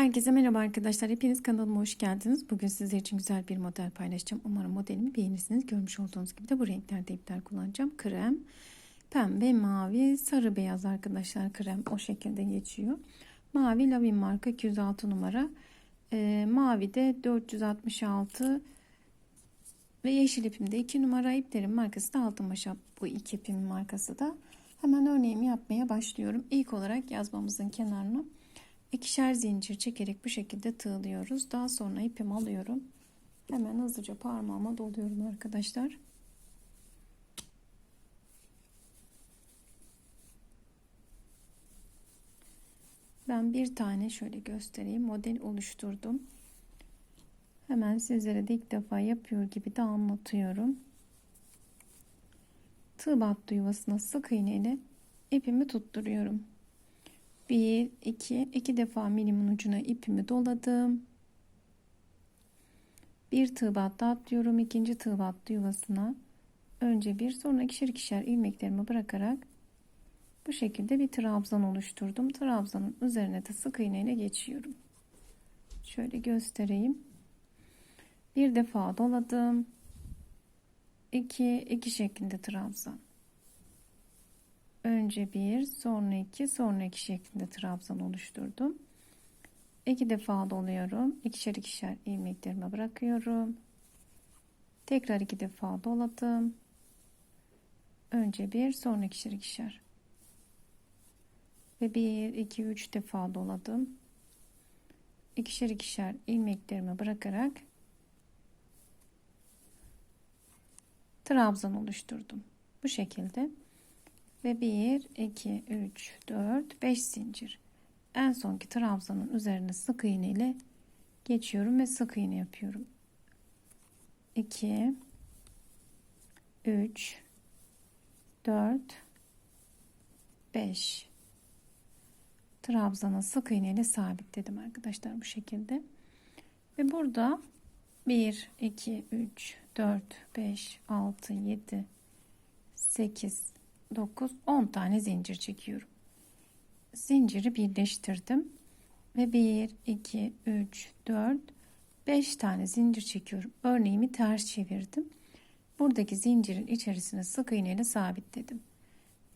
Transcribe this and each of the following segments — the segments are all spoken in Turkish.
Herkese merhaba arkadaşlar. Hepiniz kanalıma hoş geldiniz. Bugün sizler için güzel bir model paylaşacağım. Umarım modelimi beğenirsiniz. Görmüş olduğunuz gibi de bu renklerde ipler kullanacağım. Krem, pembe, mavi, sarı beyaz arkadaşlar. Krem o şekilde geçiyor. Mavi Lavin marka 206 numara. Ee, mavi de 466 ve yeşil ipimde 2 numara iplerin markası da Altın Başak. Bu iki ipimin markası da. Hemen örneğimi yapmaya başlıyorum. İlk olarak yazmamızın kenarını ikişer zincir çekerek bu şekilde tığlıyoruz. Daha sonra ipimi alıyorum. Hemen hızlıca parmağıma doluyorum arkadaşlar. Ben bir tane şöyle göstereyim. Model oluşturdum. Hemen sizlere de ilk defa yapıyor gibi de anlatıyorum. Tığ battı yuvasına sık iğne ile ipimi tutturuyorum. 1 2 iki defa milimin ucuna ipimi doladım. Bir tığ battı atlıyorum. ikinci tığ battı yuvasına. Önce bir sonra ikişer ikişer ilmeklerimi bırakarak bu şekilde bir trabzan oluşturdum. Trabzanın üzerine de sık iğne geçiyorum. Şöyle göstereyim. Bir defa doladım. 2 2 şeklinde trabzan. Önce bir, sonra iki, sonra iki şeklinde trabzan oluşturdum. İki defa doluyorum. İkişer ikişer ilmeklerimi bırakıyorum. Tekrar iki defa doladım. Önce bir, sonra ikişer ikişer. Ve bir, iki, üç defa doladım. İkişer ikişer ilmeklerimi bırakarak trabzan oluşturdum. Bu şekilde ve 1 2 3 4 5 zincir. En sonki trabzanın üzerine sık iğne ile geçiyorum ve sık iğne yapıyorum. 2 3 4 5 trabzana sık iğne ile sabitledim arkadaşlar bu şekilde. Ve burada 1 2 3 4 5 6 7 8 9 10 tane zincir çekiyorum. Zinciri birleştirdim ve 1 2 3 4 5 tane zincir çekiyorum. Örneğimi ters çevirdim. Buradaki zincirin içerisine sık iğne ile sabitledim.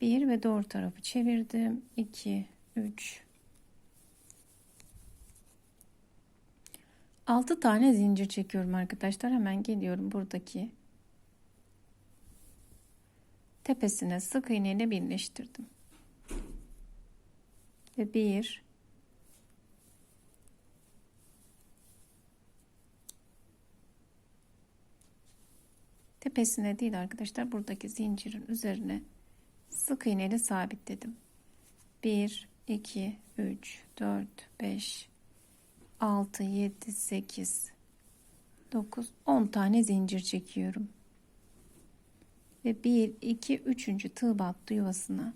1 ve doğru tarafı çevirdim. 2 3 6 tane zincir çekiyorum arkadaşlar. Hemen geliyorum buradaki tepesine sık iğne ile birleştirdim. Ve bir tepesine değil arkadaşlar buradaki zincirin üzerine sık iğne ile sabitledim. 1 2 3 4 5 6 7 8 9 10 tane zincir çekiyorum ve 1 2 3. tığ battı yuvasına.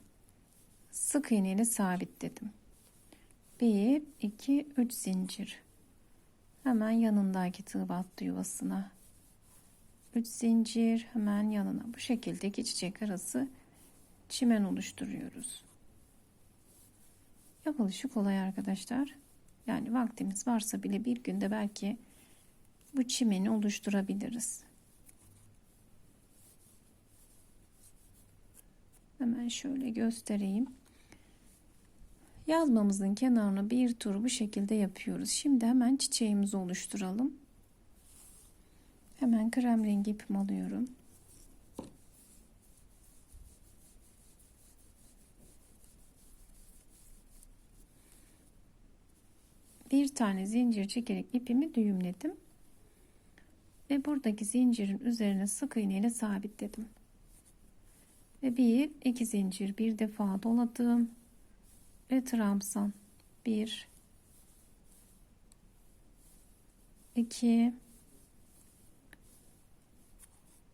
Sık iğne sabitledim 1 2 3 zincir. Hemen yanındaki tığ battı yuvasına. 3 zincir hemen yanına. Bu şekilde çiçek arası çimen oluşturuyoruz. Yapılışı kolay arkadaşlar. Yani vaktimiz varsa bile bir günde belki bu çimeni oluşturabiliriz Hemen şöyle göstereyim. Yazmamızın kenarına bir tur bu şekilde yapıyoruz. Şimdi hemen çiçeğimizi oluşturalım. Hemen krem rengi ipimi alıyorum. Bir tane zincir çekerek ipimi düğümledim. Ve buradaki zincirin üzerine sık iğne ile sabitledim ve bir iki zincir bir defa doladım. Ve trabzan bir. İki.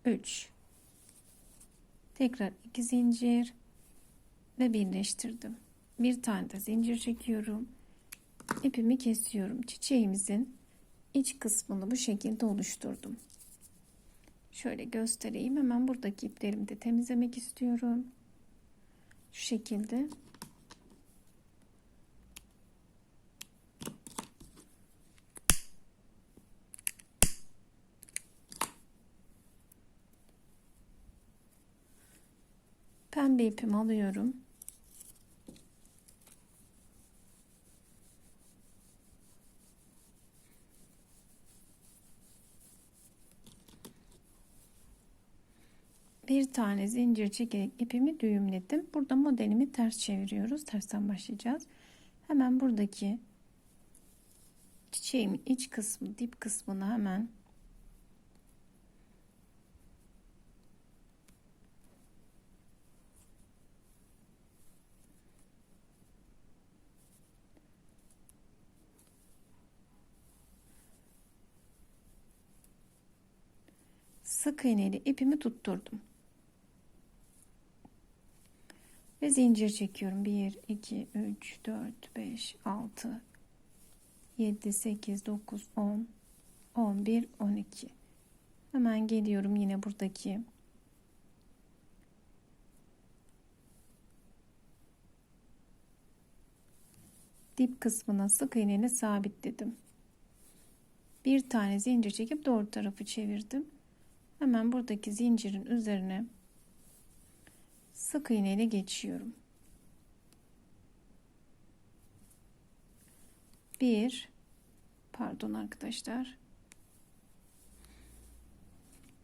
Üç. Tekrar iki zincir. Ve birleştirdim. Bir tane de zincir çekiyorum. İpimi kesiyorum. Çiçeğimizin iç kısmını bu şekilde oluşturdum Şöyle göstereyim. Hemen buradaki iplerimi de temizlemek istiyorum. Şu şekilde. Pembe ipimi alıyorum. Bir tane zincir çekerek ipimi düğümledim. Burada modelimi ters çeviriyoruz. Tersten başlayacağız. Hemen buradaki çiçeğimin iç kısmı, dip kısmına hemen sık iğneli ipimi tutturdum. Ve zincir çekiyorum. 1, 2, 3, 4, 5, 6, 7, 8, 9, 10, 11, 12. Hemen geliyorum yine buradaki dip kısmına sık iğneyle sabitledim. Bir tane zincir çekip doğru tarafı çevirdim. Hemen buradaki zincirin üzerine sık iğne geçiyorum. Bir, pardon arkadaşlar.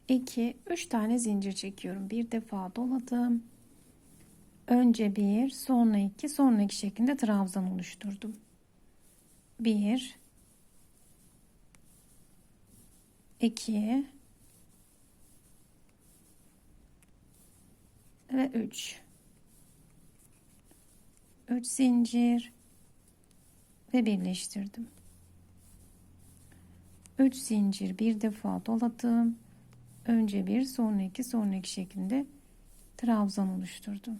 İki, üç tane zincir çekiyorum. Bir defa doladım. Önce bir, sonra iki, sonra iki şeklinde trabzan oluşturdum. Bir, iki, ve 3 3 zincir ve birleştirdim 3 zincir bir defa doladım önce bir sonra iki sonra iki şeklinde trabzan oluşturdum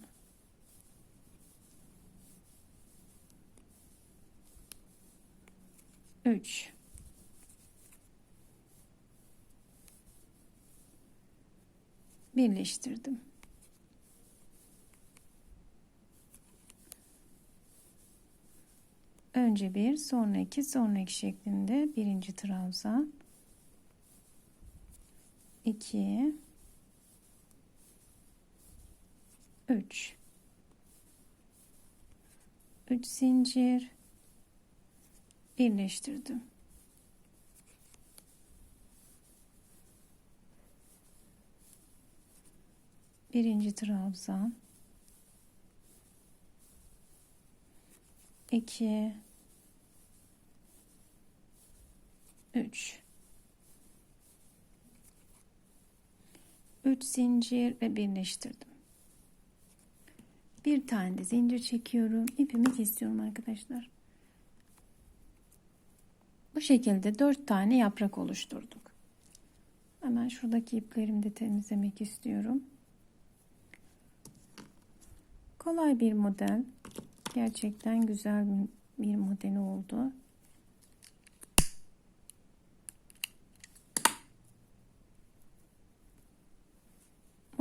Üç. Birleştirdim. Önce bir sonra iki sonra iki şeklinde birinci trabzan iki. Üç. Üç zincir. Birleştirdim. Birinci trabzan 2 3 3 zincir ve birleştirdim. Bir tane de zincir çekiyorum. İpimi kesiyorum arkadaşlar. Bu şekilde 4 tane yaprak oluşturduk. Hemen şuradaki iplerimi de temizlemek istiyorum. Kolay bir model. Gerçekten güzel bir modeli oldu.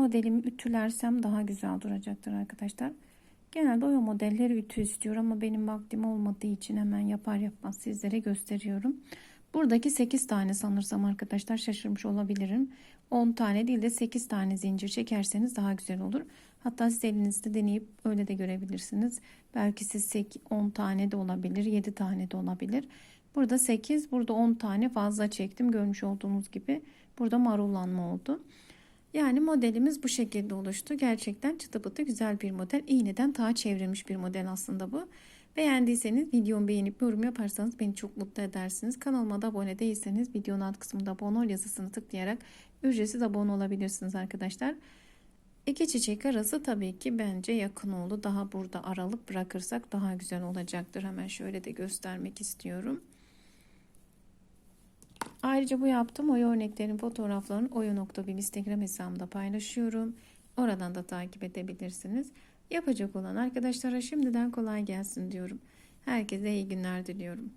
Modelimi ütülersem daha güzel duracaktır arkadaşlar. Genelde oya modelleri ütü istiyor ama benim vaktim olmadığı için hemen yapar yapmaz sizlere gösteriyorum. Buradaki 8 tane sanırsam arkadaşlar şaşırmış olabilirim. 10 tane değil de 8 tane zincir çekerseniz daha güzel olur. Hatta siz elinizde deneyip öyle de görebilirsiniz. Belki siz 10 tane de olabilir, 7 tane de olabilir. Burada 8, burada 10 tane fazla çektim. Görmüş olduğunuz gibi burada marullanma oldu. Yani modelimiz bu şekilde oluştu. Gerçekten çıtı pıtı güzel bir model. İğneden ta çevrilmiş bir model aslında bu. Beğendiyseniz videomu beğenip yorum yaparsanız beni çok mutlu edersiniz. Kanalıma da abone değilseniz videonun alt kısmında abone ol yazısını tıklayarak ücretsiz abone olabilirsiniz arkadaşlar. İki çiçek arası tabii ki bence yakın oldu. Daha burada aralık bırakırsak daha güzel olacaktır. Hemen şöyle de göstermek istiyorum. Ayrıca bu yaptığım oya örneklerin fotoğraflarını oya.bil Instagram hesabımda paylaşıyorum. Oradan da takip edebilirsiniz. Yapacak olan arkadaşlara şimdiden kolay gelsin diyorum. Herkese iyi günler diliyorum.